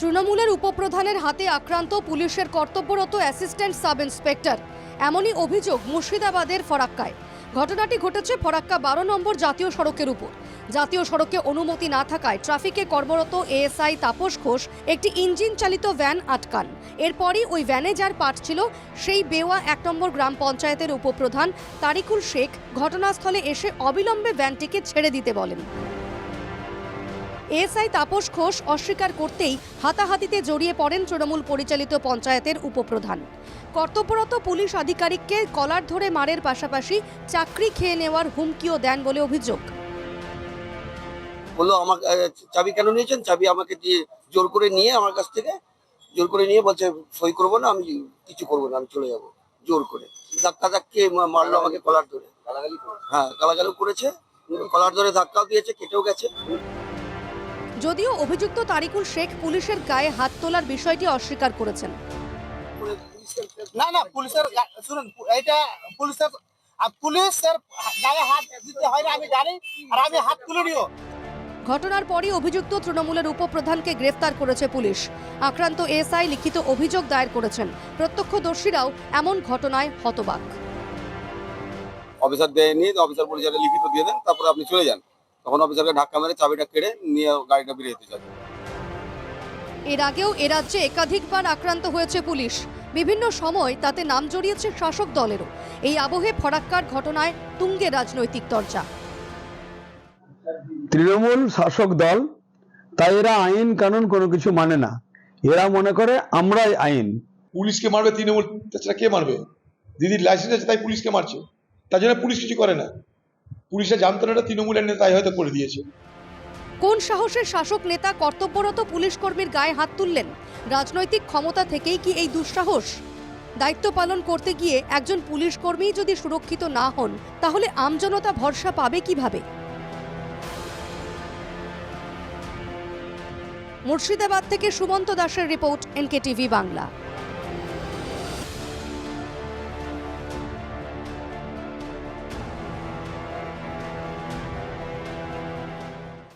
তৃণমূলের উপপ্রধানের হাতে আক্রান্ত পুলিশের কর্তব্যরত অ্যাসিস্ট্যান্ট সাব ইন্সপেক্টর এমনই অভিযোগ মুর্শিদাবাদের ফরাক্কায়। ঘটনাটি ঘটেছে ফরাক্কা বারো নম্বর জাতীয় সড়কের উপর। জাতীয় সড়কে অনুমতি না থাকায় ট্রাফিকে কর্মরত এএসআই তাপস ঘোষ একটি ইঞ্জিন চালিত ভ্যান আটকান। এরপরই ওই ভ্যানে যার পাঠ ছিল সেই বেওয়া এক নম্বর গ্রাম পঞ্চায়েতের উপপ্রধান তারিকুল শেখ ঘটনাস্থলে এসে অবিলম্বে ভ্যানটিকে ছেড়ে দিতে বলেন। এসআই তাপস ঘোষ অস্বীকার করতেই হাতাহাতিতে জড়িয়ে পড়েন তৃণমূল পরিচালিত পঞ্চায়েতের উপপ্রধান। কর্তব্যরত পুলিশ আধিকারিককে কলার ধরে মারের পাশাপাশি চাকরি খেয়ে নেওয়ার হুমকিও দেন বলে অভিযোগ। বলল, আমাকে চাবি কেন নিয়েছেন? চাবি আমাকে দিয়ে জোর করে নিয়ে আমার কাছ থেকে, জোর করে নিয়ে বলছে, সই করব না, আমি কিছু করব না, আমি চলে যাব। জোর করে। ধাক্কা ধাক্কে মারলো আমাকে কলার ধরে। হ্যাঁ গালাগালু করেছে, কলার ধরে ধাক্কাও দিয়েছে, কেটেও গেছে। যদিও অভিযুক্ত তারিকুল শেখ পুলিশের গায়ে হাত তোলার বিষয়টি অস্বীকার করেছেন। না না পুলিশের শুনুন এটা পুলিশের পুলিশের গায়ে হাত দিতে হয় না আমি জানি আর আমি হাত তুলে নিও ঘটনার পরই অভিযুক্ত তৃণমূলের উপপ্রধানকে গ্রেফতার করেছে পুলিশ। আক্রান্ত এসআই লিখিত অভিযোগ দায়ের করেছেন। প্রত্যক্ষদর্শীরাও এমন ঘটনায় হতবাক। অফিসার দিয়ে নিয়ে অফিসার পরিচালনা লিখিত দিয়ে দেন তারপরে আপনি চলে যান। তখন অফিসারকে ধাক্কা মেরে চাবিটা কেড়ে নিয়ে গাড়িটা বেরিয়ে যেতে চান এর আগেও এ রাজ্যে একাধিকবার আক্রান্ত হয়েছে পুলিশ। বিভিন্ন সময় তাতে নাম জড়িয়েছে শাসক দলেরও। এই আবহে ফরাক্কার ঘটনায় তুঙ্গে রাজনৈতিক চর্চা তৃণমূল শাসক দল তাই এরা আইন কানুন কোনো কিছু মানে না। এরা মনে করে আমরাই আইন। পুলিশকে মারবে তৃণমূল তাছাড়া কে মারবে? দিদির লাইসেন্স আছে তাই পুলিশকে মারছে। তার জন্য পুলিশ কিছু করে না। পুলিশে জানতো না এটা তৃণমূলের নেতা, তাই হয়তো করে দিয়েছে। কোন সাহসের শাসক নেতা কর্তব্যরত পুলিশ কর্মীর গায়ে হাত তুললেন? রাজনৈতিক ক্ষমতা থেকেই কি এই দুঃসাহস? দায়িত্ব পালন করতে গিয়ে একজন পুলিশ কর্মী যদি সুরক্ষিত না হন, তাহলে আমজনতা ভরসা পাবে কীভাবে? মুর্শিদাবাদ থেকে সুমন্ত দাসের রিপোর্ট এনকে টিভি বাংলা।